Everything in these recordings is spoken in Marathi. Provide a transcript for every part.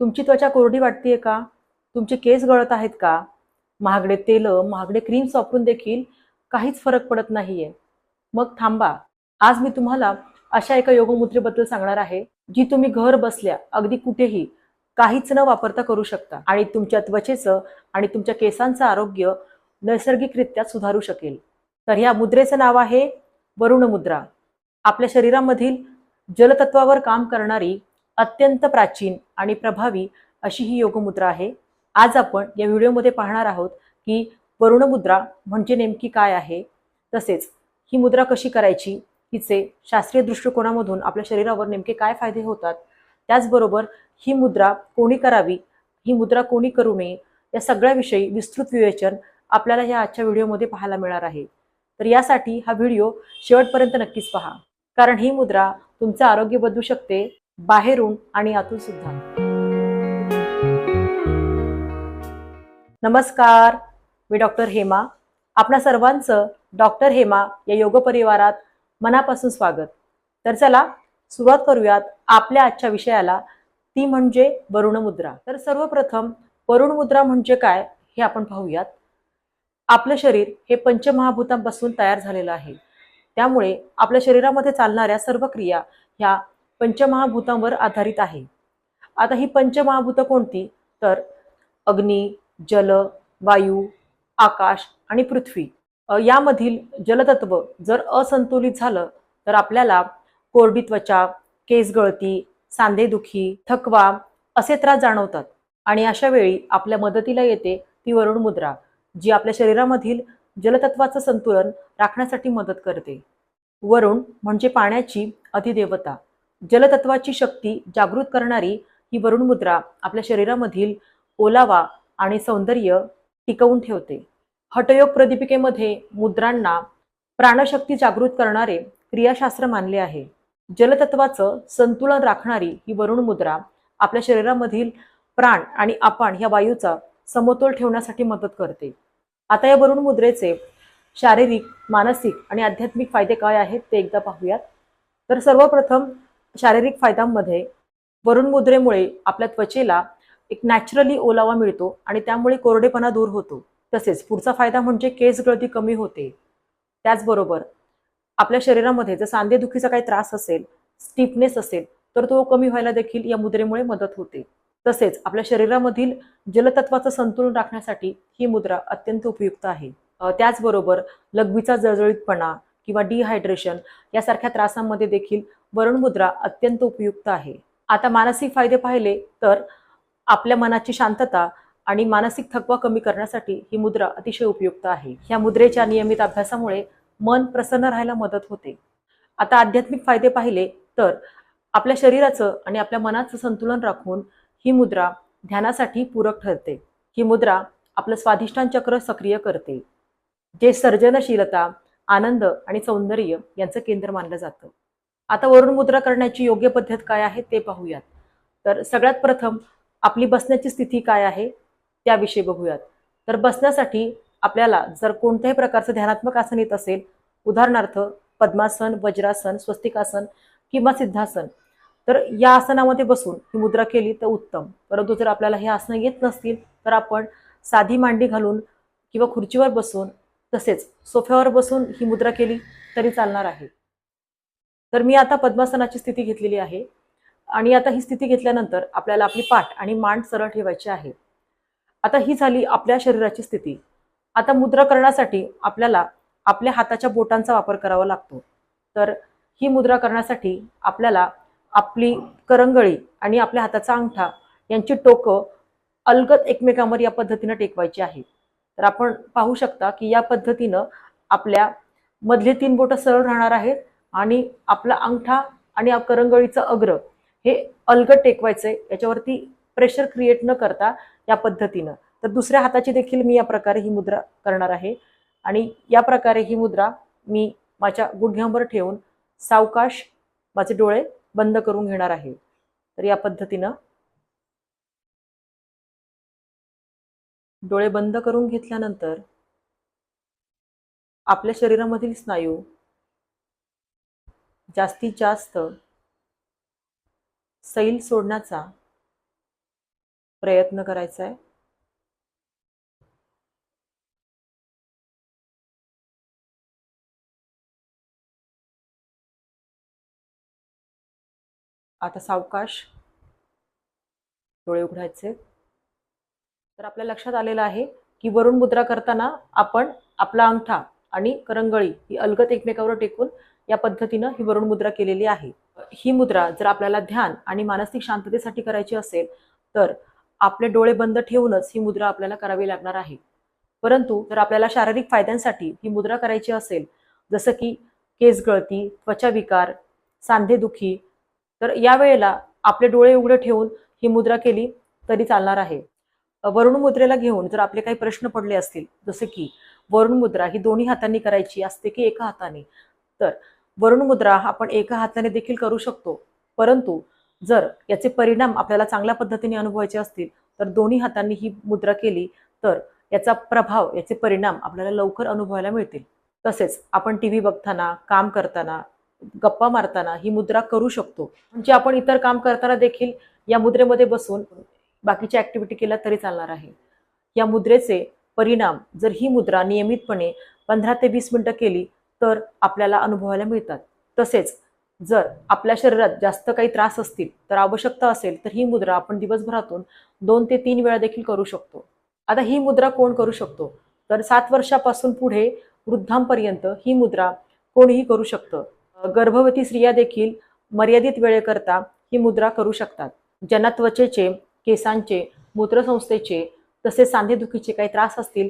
तुमची त्वचा कोरडी वाटतेय का? तुमचे केस गळत आहेत का? महागडे तेल महागडे क्रीम्स वापरून देखील काहीच फरक पडत नाहीये. मग थांबा. आज मी तुम्हाला अशा एका योगमुद्रेबद्दल सांगणार आहे जी तुम्ही घर बसल्या अगदी कुठेही काहीच न वापरता करू शकता आणि तुमच्या त्वचेचं आणि तुमच्या केसांचं आरोग्य नैसर्गिकरित्या सुधारू शकेल. तर ह्या मुद्रेचं नाव आहे वरुण मुद्रा आपल्या शरीरामधील जलतत्वावर काम करणारी अत्यंत प्राचीन आणि प्रभावी अशी ही योगमुद्रा आहे. आज आपण या व्हिडिओमध्ये पाहणार आहोत की वरुण मुद्रा म्हणजे नेमकी काय आहे? तसेच ही मुद्रा कशी करायची? हिचे शास्त्रीय दृष्टिकोनामधून आपल्या शरीरावर नेमके काय फायदे होतात? त्याचबरोबर ही मुद्रा कोणी करावी? ही मुद्रा कोणी करू नये? या सगळ्याविषयी विस्तृत विवेचन आपल्याला या आजच्या व्हिडिओमध्ये पाहायला मिळणार आहे. तर यासाठी हा व्हिडिओ शेवटपर्यंत नक्कीच पहा. कारण ही मुद्रा तुमचं आरोग्य बदलू शकते बाहेरून आणि आतून सुद्धा. नमस्कार मी डॉक्टर हेमा. आपणा सर्वांचं डॉक्टर हेमा या योग परिवारात मनापासून स्वागत. तर चला सुरुवात करूयात आपल्या आजच्या विषयाला ती म्हणजे वरुण मुद्रा तर सर्वप्रथम वरुण मुद्रा म्हणजे काय हे आपण पाहूयात. आपलं शरीर हे पंचमहाभूतांपासून तयार झालेलं आहे. त्यामुळे आपल्या शरीरामध्ये चालणाऱ्या सर्व क्रिया ह्या पंचमहाभूतांवर आधारित आहे. आता ही पंचमहाभूतं कोणती? तर अग्नी जल वायू आकाश आणि पृथ्वी. यामधील जलतत्व जर असंतुलित झालं तर आपल्याला कोरडी त्वचा केस गळती सांधेदुखी थकवा असे त्रास जाणवतात. आणि अशा वेळी आपल्या मदतीला येते ती वरुण मुद्रा जी आपल्या शरीरामधील जलतत्वाचं संतुलन राखण्यासाठी मदत करते. वरुण म्हणजे पाण्याची अधिदेवता जलतत्वाची शक्ती जागृत करणारी ही वरुण मुद्रा आपल्या शरीरामधील ओलावा आणि सौंदर्य टिकवून ठेवते. हटयोग प्रदीपिकेमध्ये मुद्रांना प्राणशक्ती जागृत करणारे क्रियाशास्त्र मानले आहे. जलतत्वाचं संतुलन राखणारी ही वरुण मुद्रा आपल्या शरीरामधील प्राण आणि आपण ह्या वायूचा समतोल ठेवण्यासाठी मदत करते. आता या वरुण मुद्रेचे शारीरिक मानसिक आणि आध्यात्मिक फायदे काय आहेत ते एकदा पाहूयात. तर सर्वप्रथम शारीरिक फायद्यांमध्ये वरुण मुद्रेमुळे आपल्या त्वचेला एक नॅचरली ओलावा मिळतो आणि त्यामुळे कोरडेपणा दूर होतो. तसेच पुढचा फायदा म्हणजे केस गळती कमी होते. त्याचबरोबर आपल्या शरीरामध्ये जर सांधेदुखीचा काही त्रास असेल स्टिफनेस असेल तर तो कमी व्हायला देखील या मुद्रेमुळे मदत होते. तसेच आपल्या शरीरामधील जलतत्वाचं संतुलन राखण्यासाठी ही मुद्रा अत्यंत उपयुक्त आहे. त्याचबरोबर लघवीचा जळजळीतपणा किंवा डिहायड्रेशन यासारख्या त्रासांमध्ये देखील वरुण मुद्रा अत्यंत उपयुक्त आहे. आता मानसिक फायदे पाहिले तर आपल्या मनाची शांतता आणि मानसिक थकवा कमी करण्यासाठी ही मुद्रा अतिशय उपयुक्त आहे. ह्या मुद्रेच्या नियमित अभ्यासामुळे मन प्रसन्न राहायला मदत होते. आता आध्यात्मिक फायदे पाहिले तर आपल्या शरीराचं आणि आपल्या मनाचं संतुलन राखून ही मुद्रा ध्यानासाठी पूरक ठरते. ही मुद्रा आपलं स्वाधिष्ठान चक्र सक्रिय करते जे सर्जनशीलता आनंद आणि सौंदर्य यांचं केंद्र मानलं जातं. आता वरुण मुद्रा करण्याची योग्य पद्धत काय आहे ते पाहूयात. तर सगळ्यात प्रथम आपली बसण्याची स्थिती काय आहे त्याविषयी बघूयात. तर बसण्यासाठी आपल्याला जर कोणत्याही प्रकारचं ध्यानात्मक आसन येत असेल उदाहरणार्थ पद्मासन वज्रासन स्वस्तिकासन किंवा सिद्धासन तर या आसनामध्ये बसून ही मुद्रा केली तर उत्तम. परंतु जर आपल्याला हे आसनं येत नसतील तर आपण साधी मांडी घालून किंवा खुर्चीवर बसून तसेच सोफ्यावर बसून ही मुद्रा केली तरी चालणार आहे. तर मी आता पद्मासनाची स्थिती घेतलेली आहे. आणि आता ही स्थिती घेतल्यानंतर आपल्याला आपली पाठ आणि मांड सरळ ठेवायची आहे. आता ही झाली आपल्या शरीराची स्थिती. आता मुद्रा करण्यासाठी आपल्याला आपल्या हाताच्या बोटांचा वापर करावा लागतो. तर ही मुद्रा करण्यासाठी आपल्याला आपली करंगळी आणि आपल्या हाताचा अंगठा यांची टोकं अलगत एकमेकांवर या पद्धतीनं टेकवायची आहे. तर आपण पाहू शकता की या पद्धतीनं आपल्या मधले तीन बोटं सरळ राहणार आहेत. आणि आपला अंगठा आणि करंगळीचं अग्र हे अलगद टेकवायचंय. याच्यावरती प्रेशर क्रिएट न करता या पद्धतीनं. तर दुसऱ्या हाताची देखील मी या प्रकारे ही मुद्रा करणार आहे. आणि या प्रकारे ही मुद्रा मी माझ्या गुडघ्यांवर ठेवून सावकाश माझे डोळे बंद करून घेणार आहे. तर या पद्धतीनं डोळे बंद करून घेतल्यानंतर आपल्या शरीरामधील स्नायू जास्तीत जास्त सैल सोडण्याचा प्रयत्न करायचा आहे. आता सावकाश डोळे उघडायचे. तर आपल्या लक्षात आलेलं आहे की वरुण मुद्रा करताना आपण आपला अंगठा आणि करंगळी ही अलगत एकमेकावर टेकून या पद्धतीनं ही वरुण मुद्रा केलेली आहे. ही मुद्रा जर आपल्याला ध्यान आणि मानसिक शांततेसाठी करायची असेल तर आपले डोळे बंद ठेवूनच ही मुद्रा आपल्याला करावी लागणार आहे. परंतु जर आपल्याला शारीरिक फायद्यांसाठी ही मुद्रा करायची असेल जसं की केस गळती त्वचा विकार सांधेदुखी तर या वेळेला आपले डोळे उघडे ठेवून ही मुद्रा केली तरी चालणार आहे. वरुण मुद्रेला घेऊन जर आपले काही प्रश्न पडले असतील जसे की वरुण मुद्रा ही दोन्ही हातांनी करायची असते की एका हाताने तर वरुण मुद्रा आपण एका हाताने देखील करू शकतो. परंतु जर याचे परिणाम आपल्याला चांगल्या पद्धतीने अनुभवायचे असतील तर दोन्ही हातांनी ही मुद्रा केली तर याचा प्रभाव याचे परिणाम आपल्याला लवकर अनुभवायला मिळतील. तसेच आपण टी व्ही बघताना काम करताना गप्पा मारताना ही मुद्रा करू शकतो. म्हणजे आपण इतर काम करताना देखील या मुद्रेमध्ये बसून बाकीच्या ऍक्टिव्हिटी केल्या तरी चालणार आहे. या मुद्रेचे परिणाम जर ही मुद्रा नियमितपणे पंधरा ते वीस मिनिटं केली तर आपल्याला अनुभवायला मिळतात. तसेच जर आपल्या शरीरात जास्त काही त्रास असतील तर आवश्यकता असेल तर ही मुद्रा आपण दिवसभरातून दोन ते तीन वेळा देखील करू शकतो. आता ही मुद्रा कोण करू शकतो? तर सात वर्षापासून पुढे वृद्धांपर्यंत ही मुद्रा कोणीही करू शकतं. गर्भवती स्त्रिया देखील मर्यादित वेळेकरता ही मुद्रा करू शकतात ज्यांना त्वचेचे केसांचे मूत्रसंस्थेचे तसेच सांधेदुखीचे काही त्रास असतील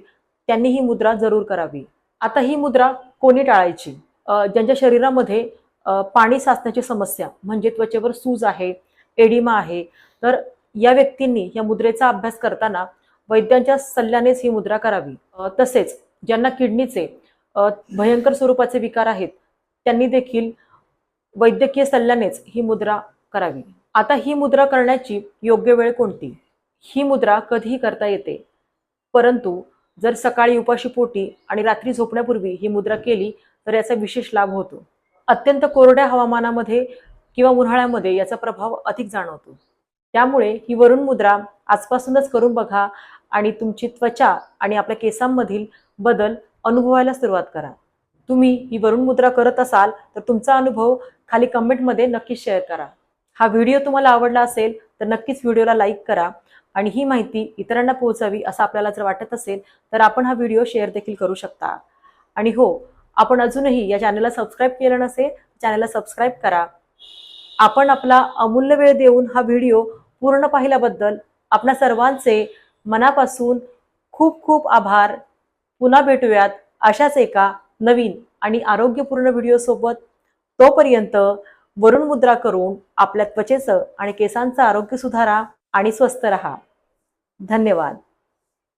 त्यांनी ही मुद्रा जरूर करावी. आता ही मुद्रा कोणी टाळायची? ज्यांच्या शरीरामध्ये पाणी साचण्याची समस्या म्हणजे त्वचेवर सूज आहे एडिमा आहे तर या व्यक्तींनी या मुद्रेचा अभ्यास करताना वैद्यांच्या सल्ल्यानेच ही मुद्रा करावी. तसेच ज्यांना किडनीचे भयंकर स्वरूपाचे विकार आहेत त्यांनी देखील वैद्यकीय सल्ल्यानेच ही मुद्रा करावी. आता ही मुद्रा करण्याची योग्य वेळ कोणती? ही मुद्रा कधीही करता येते परंतु जर सकाळी उपाशी पोटी आणि रात्री झोपण्यापूर्वी ही मुद्रा केली तर याचा विशेष लाभ होतो. अत्यंत कोरड्या हवामानामध्ये किंवा उन्हाळ्यामध्ये याचा प्रभाव अधिक जाणवतो. त्यामुळे ही वरुण मुद्रा आजपासूनच करून बघा आणि तुमची त्वचा आणि आपल्या केसांमधील बदल अनुभवायला सुरुवात करा. तुम्ही ही वरुण मुद्रा करत असाल तर तुमचा अनुभव खाली कमेंटमध्ये नक्कीच शेअर करा. हा व्हिडिओ तुम्हाला आवडला असेल तर नक्कीच व्हिडिओला लाईक करा. आणि ही माहिती इतरांना पोहोचावी असं आपल्याला जर वाटत असेल तर आपण हा व्हिडिओ शेअर देखील करू शकता. आणि हो आपण अजूनही या चॅनलला सबस्क्राईब केलं नसेल चॅनलला सबस्क्राईब करा. आपण आपला अमूल्य वेळ देऊन हा व्हिडिओ पूर्ण पाहिल्याबद्दल आपल्या सर्वांचे मनापासून खूप खूप आभार. पुन्हा भेटूयात अशाच एका नवीन आणि आरोग्यपूर्ण व्हिडिओसोबत. तोपर्यंत वरुण मुद्रा करून आपल्या त्वचेचं आणि केसांचं आरोग्य सुधारा आणि स्वस्थ रहा. धन्यवाद.